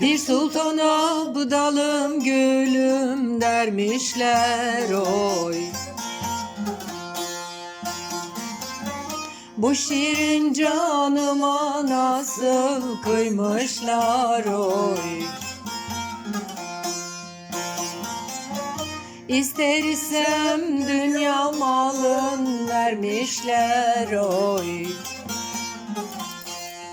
Bir sultana budalım gülüm dermişler oy. Bu şirin canıma nasıl kıymışlar oy. İstersem dünya malın vermişler oy.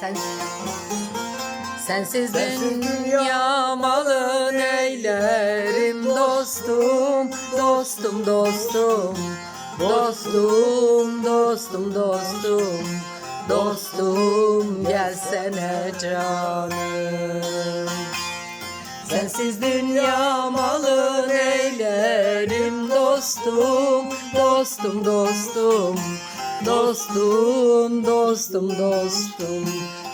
Sen Sensiz dünya malın eylerim dostum? Dostum dostum Dostum dostum dostum Dostum gelsene canım. Sensiz dünya malın eylerim dostum? Dostum dostum Dostum dostum dostum